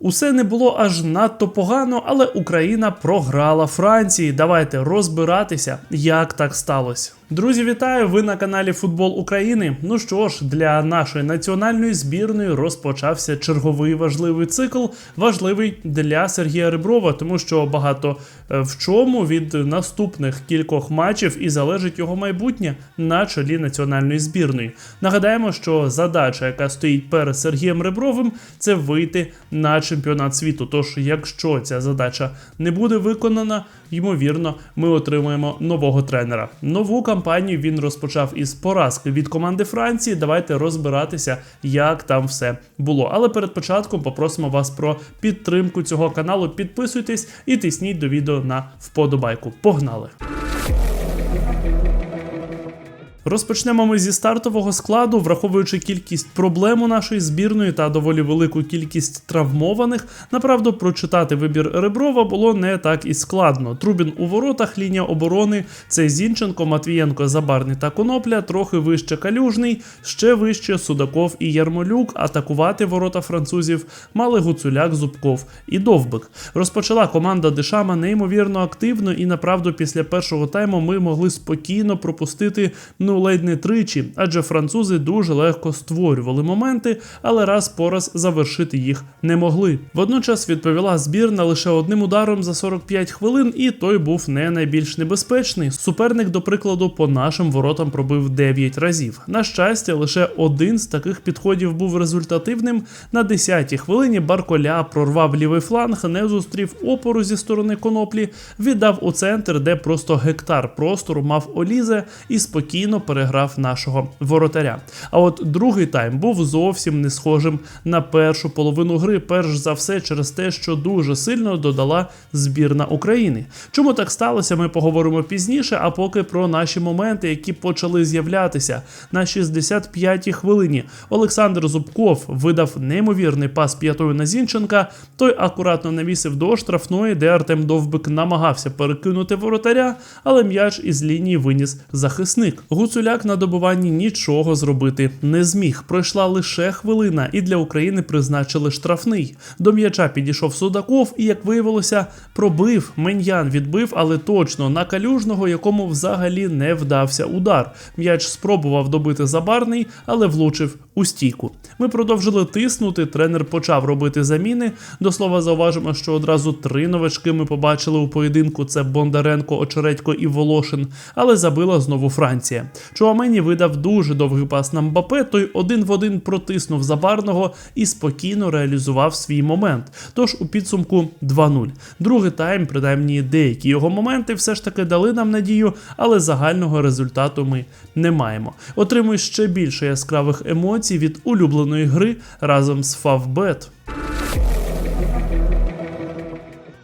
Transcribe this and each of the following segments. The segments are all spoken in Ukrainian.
Усе не було аж надто погано, але Україна програла Франції. Давайте розбиратися, як так сталося. Друзі, вітаю! Ви на каналі Футбол України. Ну що ж, для нашої національної збірної розпочався черговий важливий цикл, важливий для Сергія Реброва, тому що багато е, в чому від наступних кількох матчів і залежить його майбутнє на чолі національної збірної. Нагадаємо, що задача, яка стоїть перед Сергієм Ребровим, це вийти на чемпіонат світу. Тож, якщо ця задача не буде виконана, ймовірно, ми отримаємо нового тренера. Нову кампанію він розпочав із поразки від команди Франції. Давайте розбиратися, як там все було. Але перед початком попросимо вас про підтримку цього каналу. Підписуйтесь і тисніть до відео на вподобайку. Погнали! Розпочнемо ми зі стартового складу, враховуючи кількість проблем у нашої збірної та доволі велику кількість травмованих. Направду, прочитати вибір Реброва було не так і складно. Трубін у воротах, лінія оборони це Зінченко, Матвієнко, Забарний та Конопля, трохи вище Калюжний, ще вище Судаков і Ярмолюк. Атакувати ворота французів мали Гуцуляк, Зубков і Довбик. Розпочала команда Дешама неймовірно активно, і направду після першого тайму ми могли спокійно пропустити ну ледь не тричі, адже французи дуже легко створювали моменти, але раз по раз завершити їх не могли. Водночас відповіла збірна лише одним ударом за 45 хвилин, і той був не найбільш небезпечний. Суперник, до прикладу, по нашим воротам пробив 9 разів. На щастя, лише один з таких підходів був результативним. На 10-й хвилині Барколя прорвав лівий фланг, не зустрів опору зі сторони коноплі, віддав у центр, де просто гектар простору мав Олізе і спокійно переграв нашого воротаря. А от другий тайм був зовсім не схожим на першу половину гри, перш за все через те, що дуже сильно додала збірна України. Чому так сталося? Ми поговоримо пізніше. А поки про наші моменти, які почали з'являтися на 65-й хвилині. Олександр Зубков видав неймовірний пас п'ятою на Зінченка. Той акуратно навісив до штрафної, де Артем Довбик намагався перекинути воротаря, але м'яч із лінії виніс захисник. Гуцуляк на добуванні нічого зробити не зміг. Пройшла лише хвилина, і для України призначили штрафний. До м'яча підійшов Судаков, і, як виявилося, пробив. Меньян відбив, але точно на калюжного, якому взагалі не вдався удар. М'яч спробував добити забарний, але влучив у стійку. Ми продовжили тиснути. Тренер почав робити заміни. До слова, зауважимо, що одразу три новачки ми побачили у поєдинку: це Бондаренко, Очередько і Волошин, але забила знову Франція. Чуамені видав дуже довгий пас на Мбапе, той один в один протиснув забарного і спокійно реалізував свій момент. Тож у підсумку 2-0. Другий тайм, принаймні деякі його моменти, все ж таки дали нам надію, але загального результату ми не маємо. Отримуй ще більше яскравих емоцій від улюбленої гри разом з Фавбет.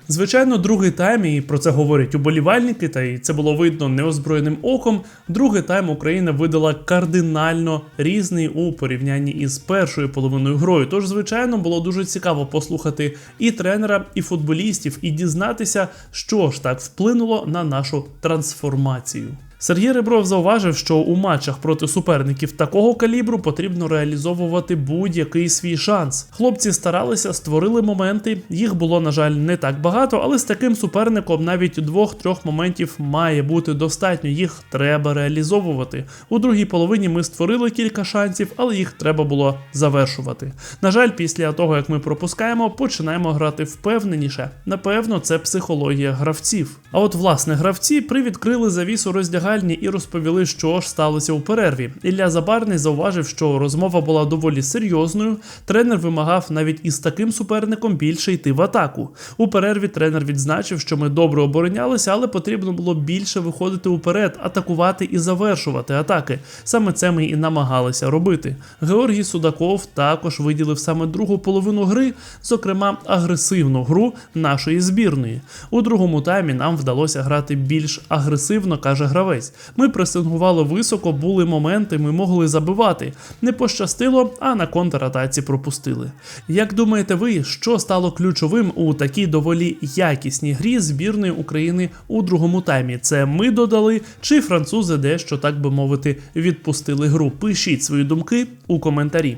Звичайно, другий тайм, і про це говорять уболівальники, та й це було видно неозброєним оком. Другий тайм Україна видала кардинально різний у порівнянні із першою половиною грою. Тож, звичайно, було дуже цікаво послухати і тренера, і футболістів, і дізнатися, що ж так вплинуло на нашу трансформацію. Сергій Ребров зауважив, що у матчах проти суперників такого калібру потрібно реалізовувати будь-який свій шанс. Хлопці старалися, створили моменти. Їх було, на жаль, не так багато, але з таким суперником навіть двох-трьох моментів має бути достатньо. Їх треба реалізовувати. У другій половині ми створили кілька шансів, але їх треба було завершувати. На жаль, після того як ми пропускаємо, починаємо грати впевненіше. Напевно, це психологія гравців. А от власне гравці привідкрили завісу роздягання роздягальні і розповіли, що ж сталося у перерві. Ілля Забарний зауважив, що розмова була доволі серйозною. Тренер вимагав навіть із таким суперником більше йти в атаку. У перерві тренер відзначив, що ми добре оборонялися, але потрібно було більше виходити уперед, атакувати і завершувати атаки. Саме це ми і намагалися робити. Георгій Судаков також виділив саме другу половину гри, зокрема агресивну гру нашої збірної. У другому таймі нам вдалося грати більш агресивно, каже гравець гравець. Ми пресингували високо, були моменти, ми могли забивати. Не пощастило, а на контратаці пропустили. Як думаєте ви, що стало ключовим у такій доволі якісній грі збірної України у другому таймі? Це ми додали, чи французи дещо, так би мовити, відпустили гру? Пишіть свої думки у коментарі.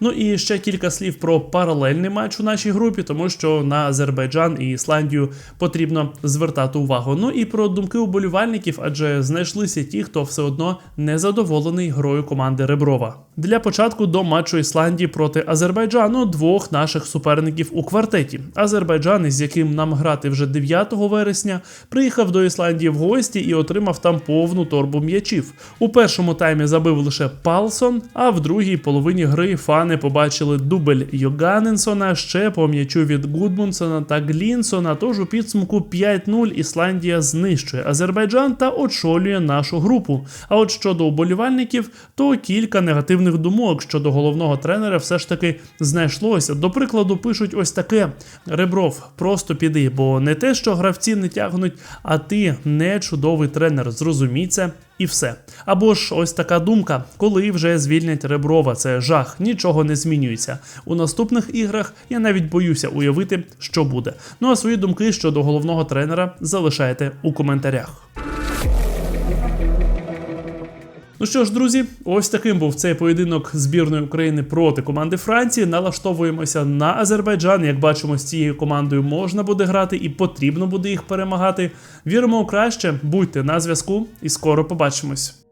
Ну і ще кілька слів про паралельний матч у нашій групі, тому що на Азербайджан і Ісландію потрібно звертати увагу. Ну і про думки уболівальників, адже знайшлися ті, хто все одно не задоволений грою команди Реброва. Для початку до матчу Ісландії проти Азербайджану двох наших суперників у квартеті. Азербайджан, із яким нам грати вже 9 вересня, приїхав до Ісландії в гості і отримав там повну торбу м'ячів. У першому таймі забив лише Палсон, а в другій половині гри фани побачили дубль Йоганненсона, ще по м'ячу від Гудмунсона та Глінсона. Тож у підсумку 5-0 Ісландія знищує Азербайджан та очолює нашу групу. А от щодо уболівальників, то кілька негативних думок щодо головного тренера все ж таки знайшлося. До прикладу, пишуть ось таке: Ребров, просто піди, бо не те, що гравці не тягнуть, а ти не чудовий тренер. Зрозумій це і все. Або ж ось така думка, коли вже звільнять Реброва, це жах, нічого не змінюється. У наступних іграх я навіть боюся уявити, що буде. Ну а свої думки щодо головного тренера залишайте у коментарях. Ну що ж, друзі, ось таким був цей поєдинок збірної України проти команди Франції. Налаштовуємося на Азербайджан. Як бачимо, з цією командою можна буде грати і потрібно буде їх перемагати. Віримо у краще, будьте на зв'язку і скоро побачимось.